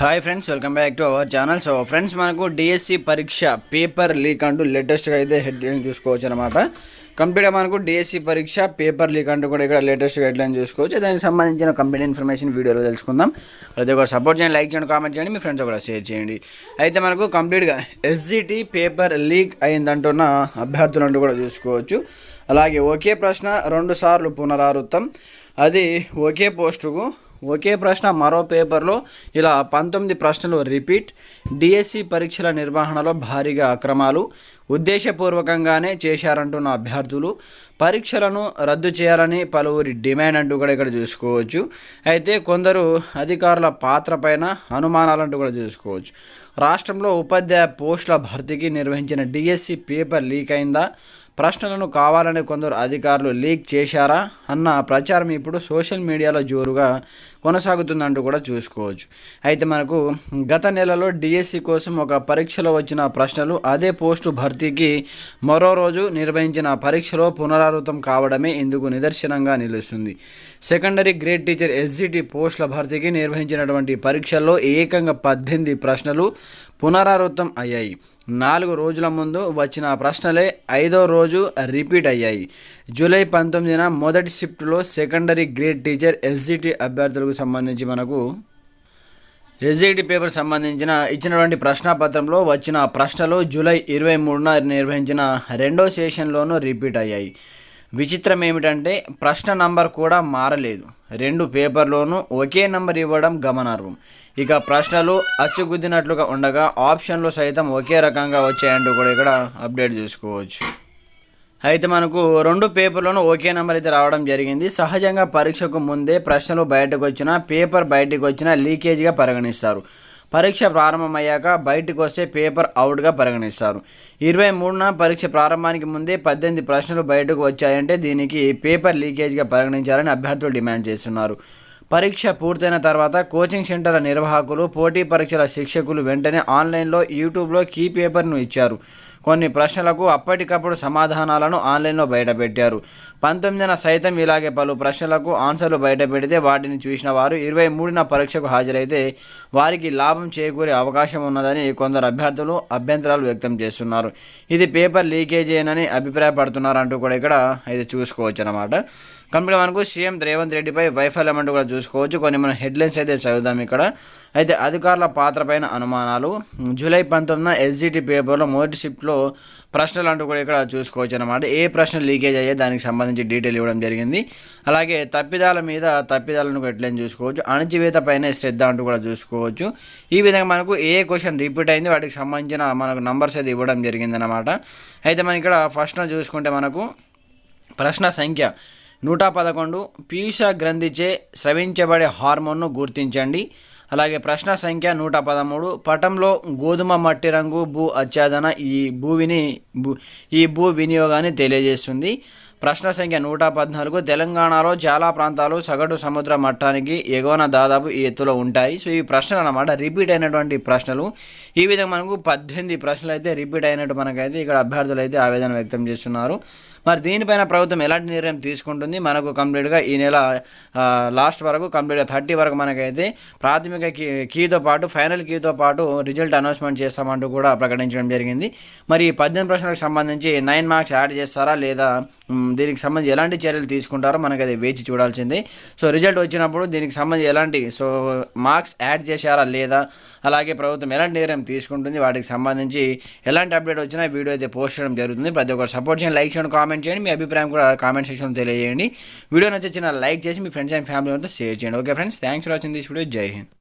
Hi friends welcome back to our channel so friends మనకు DSC పరీక్ష paper leak అంటూ లేటెస్ట్గా అయితే హెడ్లైన్ చూసుకోవచ్చు అనమాట కంప్లీట్గా మనకు డిఎస్సి పరీక్ష పేపర్ లీక్ అంటూ కూడా ఇక్కడ లేటెస్ట్గా హెడ్లైన్ చూసుకోవచ్చు. దానికి సంబంధించిన కంప్లీట్ ఇన్ఫర్మేషన్ వీడియోలో తెలుసుకుందాం. ప్రతి ఒక్కరు సపోర్ట్ చేయండి లైక్ చేయండి కామెంట్ చేయండి మీ ఫ్రెండ్స్ కూడా షేర్ చేయండి. అయితే మనకు కంప్లీట్గా ఎస్జిటి పేపర్ లీక్ అయిందంటున్న అభ్యర్థులు అంటూ కూడా చూసుకోవచ్చు. అలాగే ఒకే ప్రశ్న రెండు సార్లు పునరావృతం. అది ఒకే పోస్టుకు ఒకే ప్రశ్న మరో పేపర్లో ఇలా పంతొమ్మిది ప్రశ్నలు రిపీట్. డిఎస్సి పరీక్షల నిర్వహణలో భారీగా అక్రమాలు. ఉద్దేశపూర్వకంగానే చేశారంటున్న అభ్యర్థులు. పరీక్షలను రద్దు చేయాలని పలువురి డిమాండ్ అంటూ కూడా ఇక్కడ చూసుకోవచ్చు. అయితే కొందరు అధికారుల పాత్ర పైన అనుమానాలంటూ కూడా చూసుకోవచ్చు. రాష్ట్రంలో ఉపాధ్యాయ పోస్టుల భర్తీకి నిర్వహించిన డిఎస్సి పేపర్ లీక్ అయిందా? ప్రశ్నలను కావాలని కొందరు అధికారులు లీక్ చేశారా? అన్న ప్రచారం ఇప్పుడు సోషల్ మీడియాలో జోరుగా కొనసాగుతుందంటూ కూడా చూసుకోవచ్చు. అయితే మనకు గత నెలలో డిఎస్సి కోసం ఒక పరీక్షలో వచ్చిన ప్రశ్నలు అదే పోస్టు భర్తీ అభ్యర్థికి మరో రోజు నిర్వహించిన పరీక్షలో పునరావృతం కావడమే ఇందుకు నిదర్శనంగా నిలుస్తుంది. సెకండరీ గ్రేడ్ టీచర్ ఎస్జిటి పోస్టుల భర్తీకి నిర్వహించినటువంటి పరీక్షల్లో ఏకంగా పద్దెనిమిది ప్రశ్నలు పునరావృతం అయ్యాయి. నాలుగు రోజుల ముందు వచ్చిన ప్రశ్నలే ఐదో రోజు రిపీట్ అయ్యాయి. జూలై పంతొమ్మిదిన మొదటి షిఫ్ట్లో సెకండరీ గ్రేడ్ టీచర్ ఎస్జిటి అభ్యర్థులకు సంబంధించి మనకు ఎస్జిటి పేపర్ సంబంధించిన ఇచ్చినటువంటి ప్రశ్నాపత్రంలో వచ్చిన ప్రశ్నలు జూలై ఇరవై మూడున నిర్వహించిన రెండో సెషన్లోనూ రిపీట్ అయ్యాయి. విచిత్రం ఏమిటంటే ప్రశ్న నంబర్ కూడా మారలేదు. రెండు పేపర్లోనూ ఒకే నంబర్ ఇవ్వడం గమనార్హం. ఇక ప్రశ్నలు అచ్చుగుద్దినట్లుగా ఉండగా ఆప్షన్లు సైతం ఒకే రకంగా వచ్చాయంటూ కూడా ఇక్కడ అప్డేట్ చేసుకోవచ్చు. అయితే మనకు రెండు పేపర్లను ఒకే నెంబర్ అయితే రావడం జరిగింది. సహజంగా పరీక్షకు ముందే ప్రశ్నలు బయటకు వచ్చినా పేపర్ బయటకు వచ్చినా లీకేజ్గా పరిగణిస్తారు. పరీక్ష ప్రారంభమయ్యాక బయటకు వస్తే పేపర్ అవుట్గా పరిగణిస్తారు. ఇరవై మూడున పరీక్ష ప్రారంభానికి ముందే పద్దెనిమిది ప్రశ్నలు బయటకు వచ్చాయంటే దీనికి పేపర్ లీకేజ్గా పరిగణించాలని అభ్యర్థులు డిమాండ్ చేస్తున్నారు. పరీక్ష పూర్తయిన తర్వాత కోచింగ్ సెంటర్ల నిర్వాహకులు పోటీ పరీక్షల శిక్షకులు వెంటనే ఆన్లైన్లో యూట్యూబ్లో కీ పేపర్ను ఇచ్చారు. కొన్ని ప్రశ్నలకు అప్పటికప్పుడు సమాధానాలను ఆన్లైన్లో బయటపెట్టారు. పంతొమ్మిదిన సైతం ఇలాగే పలు ప్రశ్నలకు ఆన్సర్లు బయటపెడితే వాటిని చూసిన వారు ఇరవై మూడున పరీక్షకు హాజరైతే వారికి లాభం చేకూరే అవకాశం ఉన్నదని కొందరు అభ్యర్థులు అభ్యంతరాలు వ్యక్తం చేస్తున్నారు. ఇది పేపర్ లీకేజేనని అభిప్రాయపడుతున్నారంటూ కూడా ఇక్కడ అయితే చూసుకోవచ్చు అనమాట కంప్లీట్ మనకు సీఎం రేవంత్ రెడ్డిపై వైఫల్యం అంటూ కూడా చూసుకోవచ్చు. కొన్ని మన హెడ్లైన్స్ అయితే చదువుదాం ఇక్కడ. అయితే అధికారుల పాత్రపైన అనుమానాలు. జూలై పంతొమ్మిదిన ఎస్జిటి పేపర్లో మొదటి షిఫ్ట్లో ప్రశ్నలు అంటూ కూడా ఇక్కడ చూసుకోవచ్చు అనమాట ఏ ప్రశ్న లీకేజ్ అయ్యే దానికి సంబంధించి డీటెయిల్ ఇవ్వడం జరిగింది. అలాగే తప్పిదాల మీద తప్పిదాలను ఎట్లని చూసుకోవచ్చు. అణచివేత పైన శ్రద్ధ అంటూ కూడా చూసుకోవచ్చు. ఈ విధంగా మనకు ఏ క్వశ్చన్ రిపీట్ అయింది వాటికి సంబంధించిన మనకు నంబర్స్ అయితే ఇవ్వడం జరిగిందనమాట అయితే మనం ఇక్కడ ఫస్ట్ చూసుకుంటే మనకు ప్రశ్న సంఖ్య నూట పదకొండు. పీయూష గ్రంథిచే స్రవించబడే హార్మోన్ను గుర్తించండి. అలాగే ప్రశ్న సంఖ్య నూట పదమూడు. పటంలో గోధుమ మట్టి రంగు భూ అత్యాదన ఈ భూవిని భూ ఈ భూ వినియోగాన్ని తెలియజేస్తుంది. ప్రశ్న సంఖ్య నూట పద్నాలుగు. తెలంగాణలో చాలా ప్రాంతాలు సగటు సముద్ర మట్టానికి ఎగువన దాదాపు ఈ ఎత్తులో ఉంటాయి. సో ఈ ప్రశ్నలు అనమాట రిపీట్ అయినటువంటి ప్రశ్నలు. ఈ విధంగా మనకు పద్దెనిమిది ప్రశ్నలు అయితే రిపీట్ అయినట్టు మనకైతే ఇక్కడ అభ్యర్థులు అయితే ఆవేదన వ్యక్తం చేస్తున్నారు. మరి దీనిపైన ప్రభుత్వం ఎలాంటి నిర్ణయం తీసుకుంటుంది? మనకు కంప్లీట్గా ఈ నెల లాస్ట్ వరకు కంప్లీట్గా థర్టీ వరకు మనకైతే ప్రాథమిక కీ కీతో పాటు ఫైనల్ కీతో పాటు రిజల్ట్ అనౌన్స్మెంట్ చేస్తామంటూ కూడా ప్రకటించడం జరిగింది. మరి ఈ పద్దెనిమిది ప్రశ్నలకు సంబంధించి నైన్ మార్క్స్ యాడ్ చేస్తారా? లేదా దీనికి సంబంధించి ఎలాంటి చర్యలు తీసుకుంటారో మనకి అది వేచి చూడాల్సిందే. సో రిజల్ట్ వచ్చినప్పుడు దీనికి సంబంధించి ఎలాంటి సో మార్క్స్ యాడ్ చేశారా లేదా? అలాగే ప్రభుత్వం ఎలాంటి నిర్ణయం తీసుకుంటుంది? వాటికి సంబంధించి ఎలాంటి అప్డేట్ వచ్చినా వీడియో అయితే పోస్ట్ చేయడం జరుగుతుంది. ప్రతి ఒక్కరు సపోర్ట్ చేయండి లైక్ చేయండి కామెంట్ చేయండి. మీ అభిప్రాయం కూడా కామెంట్ సెక్షన్లో తెలియజేయండి. వీడియో నచ్చిన లైక్ చేసి మీ ఫ్రెండ్స్ అండ్ ఫ్యామిలీ అంతా షేర్ చేయండి. Okay friends thanks for watching this video Jai Hind